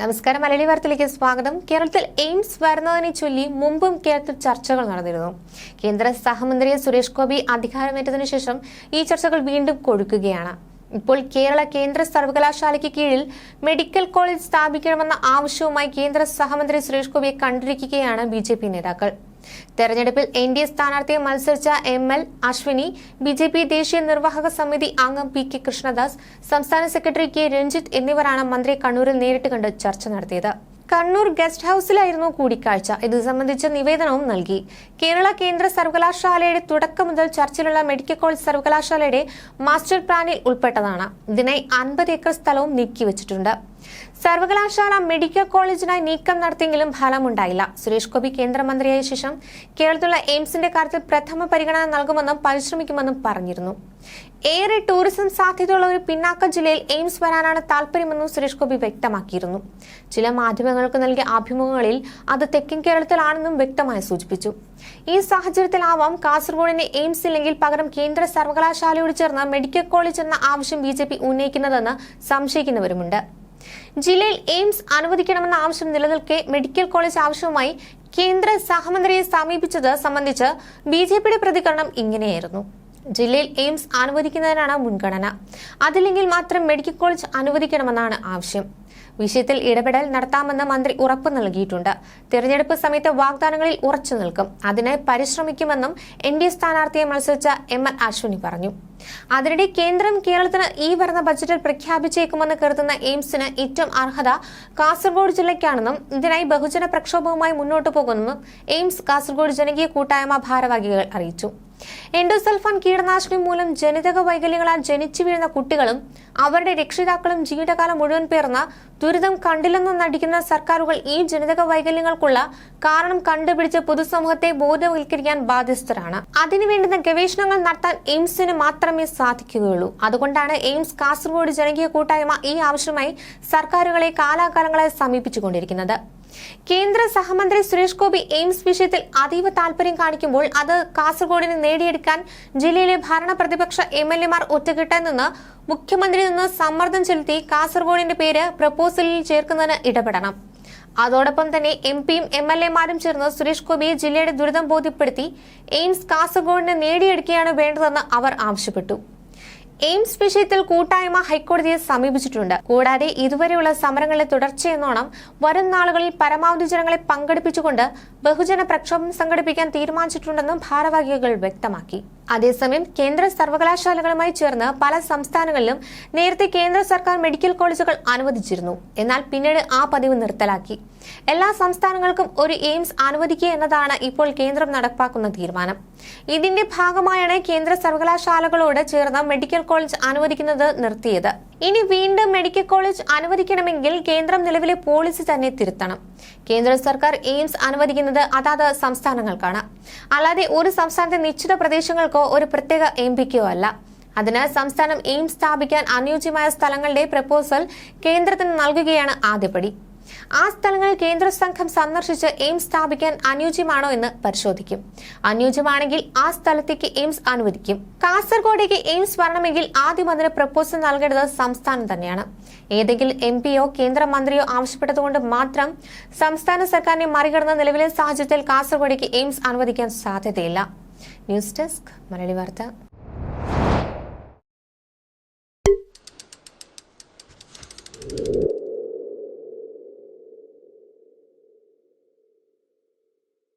നമസ്കാരം. മലയാളി വാർത്തയിലേക്ക് സ്വാഗതം. കേരളത്തിൽ എയിംസ് വരുന്നതിനെ ചൊല്ലി മുമ്പും കേരളത്തിൽ ചർച്ചകൾ നടന്നിരുന്നു. കേന്ദ്ര സഹമന്ത്രി സുരേഷ് ഗോപി അധികാരമേറ്റതിനു ശേഷം ഈ ചർച്ചകൾ വീണ്ടും കൊടുക്കുകയാണ് ഇപ്പോൾ കേരള കേന്ദ്ര സർവകലാശാലയ്ക്ക് കീഴിൽ മെഡിക്കൽ കോളേജ് സ്ഥാപിക്കണമെന്ന ആവശ്യവുമായി കേന്ദ്ര സഹമന്ത്രി സുരേഷ് ഗോപിയെ കണ്ടിരിക്കുകയാണ് ബി നേതാക്കൾ. തെരഞ്ഞെടുപ്പിൽ എൻ ഡി എ സ്ഥാനാർത്ഥിയെ മത്സരിച്ച M L Ashwini B J P ദേശീയ നിർവാഹക സമിതി അംഗം പി കെ കൃഷ്ണദാസ് സംസ്ഥാന സെക്രട്ടറി കെ രഞ്ജിത്ത് എന്നിവരാണ് മന്ത്രി കണ്ണൂരിൽ നേരിട്ട് കണ്ട് ചർച്ച നടത്തിയത്. കണ്ണൂർ ഗസ്റ്റ് ഹൌസിലായിരുന്നു കൂടിക്കാഴ്ച. ഇത് സംബന്ധിച്ച നിവേദനവും നൽകി. കേരള കേന്ദ്ര സർവകലാശാലയുടെ തുടക്കം മുതൽ ചർച്ചയിലുള്ള മെഡിക്കൽ കോളേജ് സർവകലാശാലയുടെ മാസ്റ്റർ പ്ലാനിൽ ഉൾപ്പെട്ടതാണ്. ഇതിനായി അൻപത് ഏക്കർ സ്ഥലവും നീക്കിവച്ചിട്ടുണ്ട്. സർവകലാശാല മെഡിക്കൽ കോളേജിനായി നീക്കം നടത്തിയെങ്കിലും ഫലമുണ്ടായില്ല. സുരേഷ് ഗോപി കേന്ദ്രമന്ത്രിയായ ശേഷം കേരളത്തിലുള്ള എയിംസിന്റെ കാര്യത്തിൽ പ്രഥമ പരിഗണന നൽകുമെന്നും പരിശ്രമിക്കുമെന്നും പറഞ്ഞിരുന്നു. ഏറെ ടൂറിസം സാധ്യതയുള്ള ഒരു പിന്നാക്ക ജില്ലയിൽ എയിംസ് വരാനാണ് താല്പര്യമെന്നും സുരേഷ് ഗോപി വ്യക്തമാക്കിയിരുന്നു. ചില മാധ്യമങ്ങൾക്ക് നൽകിയ അഭിമുഖങ്ങളിൽ അത് തെക്കൻ കേരളത്തിലാണെന്നും വ്യക്തമായി സൂചിപ്പിച്ചു. ഈ സാഹചര്യത്തിലാവാം കാസർഗോഡിന് എയിംസ് ഇല്ലെങ്കിൽ പകരം കേന്ദ്ര സർവകലാശാലയോട് ചേർന്ന് മെഡിക്കൽ കോളേജ് എന്ന ആവശ്യം ബി ഉന്നയിക്കുന്നതെന്ന് സംശയിക്കുന്നവരുമുണ്ട്. ജില്ലയിൽ എയിംസ് അനുവദിക്കണമെന്ന ആവശ്യം നിലനിൽക്കെ മെഡിക്കൽ കോളേജ് ആവശ്യവുമായി കേന്ദ്ര സഹമന്ത്രിയെ സമീപിച്ചത് സംബന്ധിച്ച് ബി ജെ പിയുടെ പ്രതികരണം ഇങ്ങനെയായിരുന്നു. ജില്ലയിൽ എയിംസ് അനുവദിക്കുന്നതിനാണ് മുൻഗണന. അതില്ലെങ്കിൽ മാത്രം മെഡിക്കൽ കോളേജ് അനുവദിക്കണമെന്നാണ് ആവശ്യം. വിഷയത്തിൽ ഇടപെടൽ നടത്താമെന്ന് മന്ത്രി ഉറപ്പ് നൽകിയിട്ടുണ്ട്. തിരഞ്ഞെടുപ്പ് സമയത്ത് വാഗ്ദാനങ്ങളിൽ ഉറച്ചു നിൽക്കും. അതിനായി പരിശ്രമിക്കുമെന്നും എൻ ഡി എ സ്ഥാനാർത്ഥിയെ മത്സരിച്ച എം എൽ അശ്വിനി പറഞ്ഞു. അതിനിടെ കേന്ദ്രം കേരളത്തിന് ഈ വരുന്ന ബജറ്റിൽ പ്രഖ്യാപിച്ചേക്കുമെന്ന് കരുതുന്ന എയിംസിന് ഏറ്റവും അർഹത കാസർഗോഡ് ജില്ലയ്ക്കാണെന്നും ഇതിനായി ബഹുജന പ്രക്ഷോഭവുമായി മുന്നോട്ടു പോകുമെന്നും എയിംസ് കാസർഗോഡ് ജനകീയ കൂട്ടായ്മ ഭാരവാഹികൾ അറിയിച്ചു. എൻഡോസൾഫാൻ കീടനാശിനി മൂലം ജനിതക വൈകല്യങ്ങളാൽ ജനിച്ചു വീഴുന്ന കുട്ടികളും അവരുടെ രക്ഷിതാക്കളും ജീവിതകാലം മുഴുവൻ പേർന്ന ദുരിതം കണ്ടില്ലെന്ന് നടിക്കുന്ന സർക്കാരുകൾ ഈ ജനിതക വൈകല്യങ്ങൾക്കുള്ള കാരണം കണ്ടുപിടിച്ച് പൊതുസമൂഹത്തെ ബോധവൽക്കരിക്കാൻ ബാധ്യസ്ഥരാണ്. അതിനുവേണ്ടുന്ന ഗവേഷണങ്ങൾ നടത്താൻ എയിംസിന് മാത്രമേ സാധിക്കുകയുള്ളൂ. അതുകൊണ്ടാണ് എയിംസ് കാസർഗോഡ് ജനകീയ കൂട്ടായ്മ ഈ ആവശ്യമായി സർക്കാരുകളെ കാലാകാലങ്ങളായി സമീപിച്ചുകൊണ്ടിരിക്കുന്നത്. കേന്ദ്ര സഹമന്ത്രി സുരേഷ് ഗോപി എയിംസ് വിഷയത്തിൽ അതീവ താല്പര്യം കാണിക്കുമ്പോൾ അത് കാസർഗോഡിന് നേടിയെടുക്കാൻ ജില്ലയിലെ ഭരണ പ്രതിപക്ഷ എം എൽ എമാർ ഒറ്റക്കെട്ടെന്ന് മുഖ്യമന്ത്രി നിന്ന് സമ്മർദ്ദം ചെലുത്തി കാസർഗോഡിന്റെ പേര് പ്രപ്പോസലിൽ ചേർക്കുന്നതിന് ഇടപെടണം. അതോടൊപ്പം തന്നെ എം പിയും എം എൽ എമാരും ചേർന്ന് സുരേഷ് ഗോപിയെ ജില്ലയുടെ ദുരിതം ബോധ്യപ്പെടുത്തി എയിംസ് കാസർഗോഡിന് നേടിയെടുക്കുകയാണ് വേണ്ടതെന്ന് അവർ ആവശ്യപ്പെട്ടു. എയിംസ് വിഷയത്തിൽ കൂട്ടായ്മ ഹൈക്കോടതിയെ സമീപിച്ചിട്ടുണ്ട്. കൂടാതെ ഇതുവരെയുള്ള സമരങ്ങളെ തുടർച്ചയെന്നോണം വരും നാളുകളിൽ പരമാവധി ജനങ്ങളെ പങ്കെടുപ്പിച്ചുകൊണ്ട് ബഹുജന പ്രക്ഷോഭം സംഘടിപ്പിക്കാൻ തീരുമാനിച്ചിട്ടുണ്ടെന്നും ഭാരവാഹികൾ വ്യക്തമാക്കി. അതേസമയം കേന്ദ്ര സർവകലാശാലകളുമായി ചേർന്ന് പല സംസ്ഥാനങ്ങളിലും നേരത്തെ കേന്ദ്ര സർക്കാർ മെഡിക്കൽ കോളേജുകൾ അനുവദിച്ചിരുന്നു. എന്നാൽ പിന്നീട് ആ പതിവ് നിർത്തലാക്കി. എല്ലാ സംസ്ഥാനങ്ങൾക്കും ഒരു എയിംസ് അനുവദിക്കുക എന്നതാണ് ഇപ്പോൾ കേന്ദ്രം നടപ്പാക്കുന്ന തീരുമാനം. ഇതിന്റെ ഭാഗമായാണ് കേന്ദ്ര സർവകലാശാലകളോട് ചേർന്ന് മെഡിക്കൽ കോളേജ് അനുവദിക്കുന്നത് നിർത്തിയത്. ഇനി വീണ്ടും മെഡിക്കൽ കോളേജ് അനുവദിക്കണമെങ്കിൽ കേന്ദ്രം നിലവിലെ പോളിസി തന്നെ തിരുത്തണം. കേന്ദ്ര സർക്കാർ എയിംസ് അനുവദിക്കുന്നത് അതാത് സംസ്ഥാനങ്ങൾക്കാണ്. അല്ലാതെ ഒരു സംസ്ഥാനത്തെ നിശ്ചിത പ്രദേശങ്ങൾക്കോ ഒരു പ്രത്യേക എം പിക്കോ അല്ല. അതിനാൽ സംസ്ഥാനം എയിംസ് സ്ഥാപിക്കാൻ അനുയോജ്യമായ സ്ഥലങ്ങളുടെ പ്രപ്പോസൽ കേന്ദ്രത്തിന് നൽകുകയാണ് ആദ്യപടി. ആ സ്ഥലങ്ങൾ കേന്ദ്ര സംഘം സന്ദർശിച്ച് എയിംസ് സ്ഥാപിക്കാൻ അനുയോജ്യമാണോ എന്ന് പരിശോധിക്കും. അനുയോജ്യമാണെങ്കിൽ ആ സ്ഥലത്തേക്ക് എയിംസ് അനുവദിക്കും. കാസർഗോഡേക്ക് എയിംസ് വരണമെങ്കിൽ ആദ്യം അതിന് പ്രപ്പോസൽ നൽകേണ്ടത് സംസ്ഥാനം തന്നെയാണ്. ഏതെങ്കിലും എം പിയോ കേന്ദ്രമന്ത്രിയോ ആവശ്യപ്പെട്ടതുകൊണ്ട് മാത്രം സംസ്ഥാന സർക്കാരിനെ മറികടന്ന നിലവിലെ സാഹചര്യത്തിൽ കാസർഗോഡേക്ക് എയിംസ് അനുവദിക്കാൻ സാധ്യതയില്ല. ന്യൂസ് ഡെസ്ക് മലയാളി വാർത്ത.